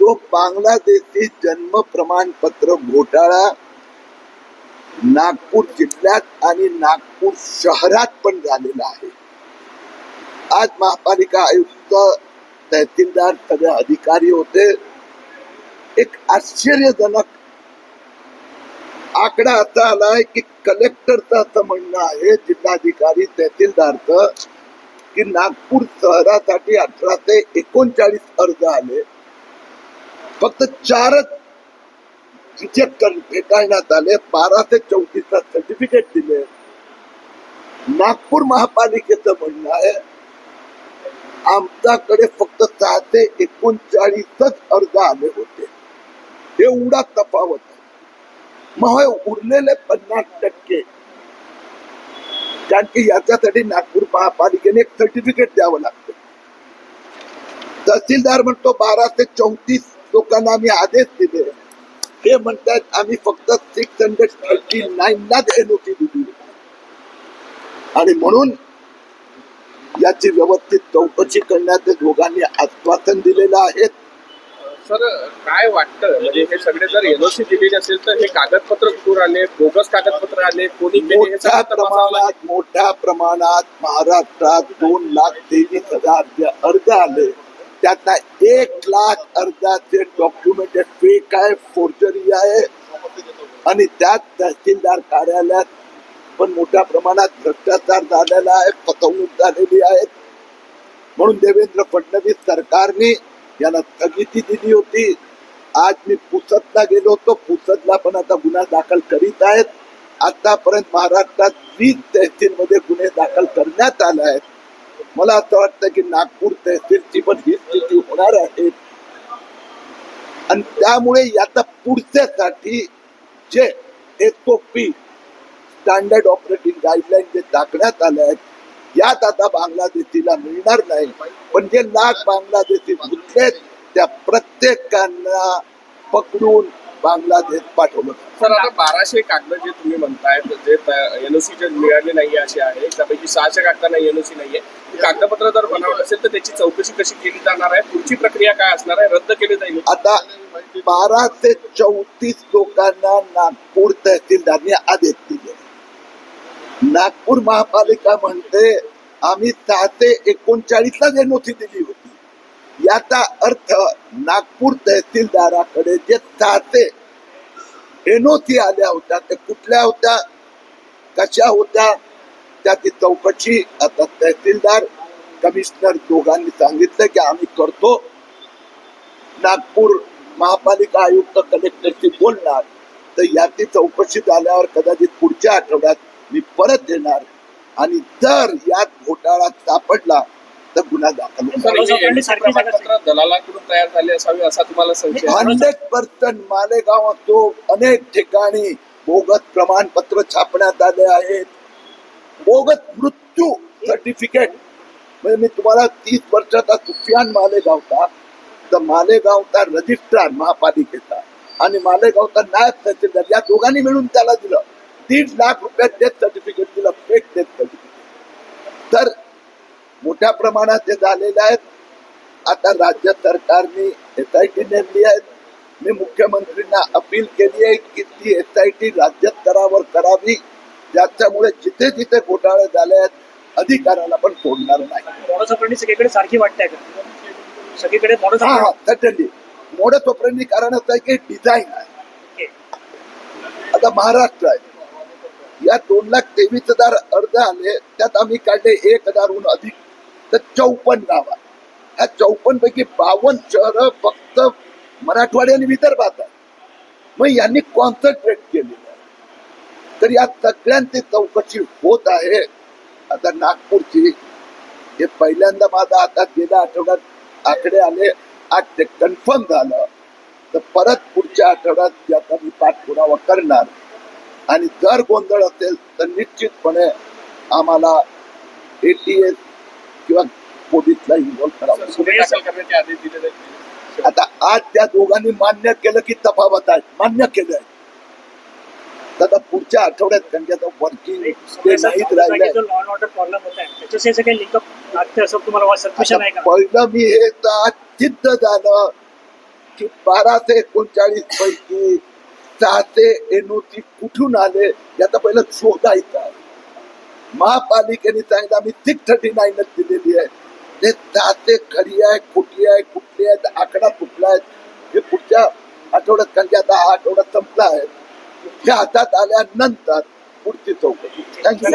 तो बांगलादेशी जन्म प्रमाणपत्र घोटाळा नागपूर जिल्ह्यात आणि नागपूर शहरात पण झालेला आहे. आज महापालिका आयुक्त तहसीलदार सगळे अधिकारी होते. एक आश्चर्यजनक आकडा असा आलाय की कलेक्टरचं असं म्हणणं आहे जिल्हाधिकारी तहसीलदारचं की नागपूर शहरासाठी अठरा ते एकोणचाळीस अर्ज आले. फक्त चारच रिजेक्ट फेटाळण्यात आले बारा ते चौतीसला सर्टिफिकेट दिले. नागपूर महापालिकेचं म्हणणं आहे आमच्याकडे फक्त सहा ते एकोणचाळीसच अर्ज आले होते. एवढा तफावत आहे. मग उरलेले पन्नास टक्के कारण की याच्यासाठी नागपूर महापालिकेने एक सर्टिफिकेट द्यावं लागतं. तहसीलदार म्हणतो बारा ते चौतीस लोकांना आम्ही आदेश दिले. ते म्हणतात आम्ही फक्त सिक्स हंड्रेड थर्टी नाईन लाच एनओसी दिली. आणि म्हणून याची व्यवस्थित चौकशी करण्याचे दोघांनी आश्वासन दिलेलं आहे. सर काय वाटतं? म्हणजे हे सगळे जर एनओसी दिलेली असेल तर हे कागदपत्र कुठून आले? बोगस कागदपत्र आले? कोणी हे मोठ्या. प्रमाणात मोठ्या प्रमाणात महाराष्ट्रात दोन लाख तेवीस हजार अर्ज आले त्यातला एक लाख अर्जाचे डॉक्युमेंट फेक आहे फोर्जरी आहे. आणि त्यात तहसीलदार कार्यालयात पण मोठ्या प्रमाणात भ्रष्टाचार झालेला आहे फसवणूक झालेली आहे. म्हणून देवेंद्र फडणवीस सरकारने याला स्थगिती दिली होती. आज मी पुसदला गेलो होतो. पुसदला पण आता गुन्हा दाखल करीत आहेत. आतापर्यंत महाराष्ट्रात वीस तहसील मध्ये गुन्हे दाखल करण्यात आले आहेत. मला असं वाटतं की नागपूर तहसीलची पण ही स्थिती होणार आहे. आणि त्यामुळे याचा पुढच्यासाठी जे S O P standard operating guideline जे टाकण्यात आले आहेत यात आता बांगलादेशीला मिळणार नाही. पण जे लाख बांगलादेशी घुसलेत त्या प्रत्येकांना पकडून बांगलादेश पाठवलं. सर आता बाराशे कागद जे तुम्ही म्हणताय जे एनओसी जे मिळाले नाही असे आहे. त्यापैकी सहाशे कागदांना एनओसी नाहीये. कागदपत्र जर बनावत असेल तर त्याची चौकशी कशी केली जाणार आहे? पुढची प्रक्रिया काय असणार आहे? रद्द केली जाईल. आता बारा ते चौतीस लोकांना नागपूर तहसीलदारने आदेश दिले. नागपूर महापालिका म्हणते आम्ही सहा ते एकोणचाळीसला एनओसी दिली याचा अर्थ नागपूर तहसीलदाराकडे जे चाहते ते एनओसी आल्या होत्या ते कुठल्या होत्या कशा होत्या त्याची चौकशी. आता तहसीलदार कमिशनर दोघांनी सांगितलं की आम्ही करतो. नागपूर महापालिका आयुक्त कलेक्टरशी बोलणार तर याची चौकशी झाल्यावर कदाचित पुढच्या आठवड्यात मी परत येणार. आणि जर यात घोटाळा सापडला तर गुन्हा दाखल दलालाकडून तयार झाले असावे असा तुम्हाला संशय आहे? हंड्रेड पर्सेंट मालेगाव अनेक ठिकाणी बोगस प्रमाणपत्र छापण्यात आले आहेत. बोगस मृत्यू सर्टिफिकेट म्हणजे मी तुम्हाला तीस वर्षाचा सुफियान मालेगावचा तर मालेगावचा रजिस्ट्रार महापालिकेचा आणि मालेगावचा नायब तहसीलदार या दोघांनी मिळून त्याला दिलं. दीड लाख रुपयात डेथ सर्टिफिकेट दिलं फेक डेथ सर्टिफिकेट तर मोठ्या प्रमाणात ते झालेले आहेत आता राज्य सरकारने एस आय टी नेमली आहे. मी मुख्यमंत्रींना अपील केली आहे की ती एस आय टी राज्य स्तरावर करावी. ज्याच्यामुळे जिथे जिथे घोटाळे झाले आहेत अधिकाऱ्याला पण सोडणार नाही. सगळीकडे सारखी वाटते सगळीकडे मोडो चोपड्यांनी कारण असं आहे की डिझाईन आहे. आता महाराष्ट्र आहे. या दोन लाख तेवीस हजार अर्ज आले त्यात आम्ही काढले एक हजारहून अधिक तर चौपन्न गाव. आहे ह्या चौपन्न पैकी बावन्न शहरं फक्त मराठवाड्याने आणि विदर्भात आहे मग यांनी कॉन्सन्ट्रेट केलेलं आहे. तर या सगळ्यांची चौकशी होत आहे. आता नागपूरची हे पहिल्यांदा माझा आता गेल्या आठवड्यात आकडे आले. आज ते कन्फर्म झालं. तर परत पुढच्या आठवड्यात याचा मी पाठपुरावा करणार आणि जर गोंधळ असेल तर निश्चितपणे आम्हाला एटीएस किंवा पोलीसला इन्व्हॉल्व करावं. आता आज त्या दोघांनी मान्य केलं की तफावत आहे. मान्य केलं आहे. आता पुढच्या आठवड्यात त्यांच्या वर्किंग ते पहिलं मी हे सिद्ध झालं की बाराशे एकोणचाळीस पैकी सहाशे एनओसी कुठून आले याचा पहिलं शोधायचा महापालिकेने सांगितलं आम्ही सिक्स थर्टी नाईनच दिलेली आहे. ते दाते खरी आहे खोटी आहे कुठली आहे आकडा कुठला आहे हे पुढच्या आठवड्यात कारण की आता हा आठवडा संपला आहे. हे हातात आल्यानंतर पुढची चौकशी. थँक्यू